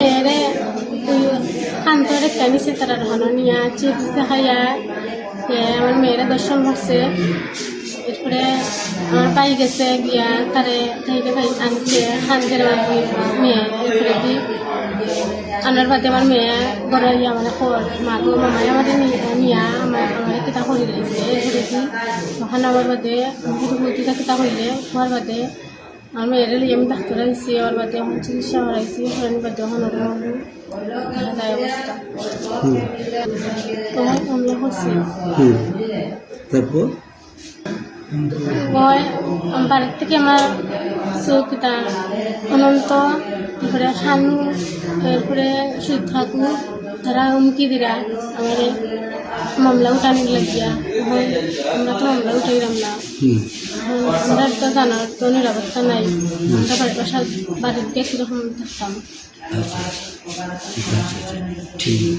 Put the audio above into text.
মেয়েরে কান্তরে কেমিসে তারা হলো নিয়া খাইয়া এ আমার মেয়েরা দর্শন করছে এরপরে আমার পাই গেছে গিয়া তারে থেকে ভাই আনছে খানদের মেয়ে এরপরে কি আনার বাদে আমার মেয়ে বড় ইয়া মানে খর মা গো মামাই আমাদের নিয়া আমার আমার কিতা রয়েছে এরপরে কি ওখানে আমার বাদে কিতা করিলে হওয়ার বাদে আমার মেয়ের আমি ডাক্তার আইসি আমার বাদে এখন চিকিৎসা করাইছি হরানি বাদে এখন অবস্থা। তারপর? মই বাড়ির থেকে আমার চৌকিটা অনন্ত তারপরে খানু এরপরে সুদ থাকু তারা হুমকি দিরা আমার মামলা উঠানির লাগিয়া। আমরা তো মামলা উঠাইলাম না। আমরা তো জানার তো নিরাপত্তা নাই। আমরা বাড়ির বাসা বাড়ির গিয়ে কীরকম থাকতাম। আচ্ছা আচ্ছা আচ্ছা ঠিক।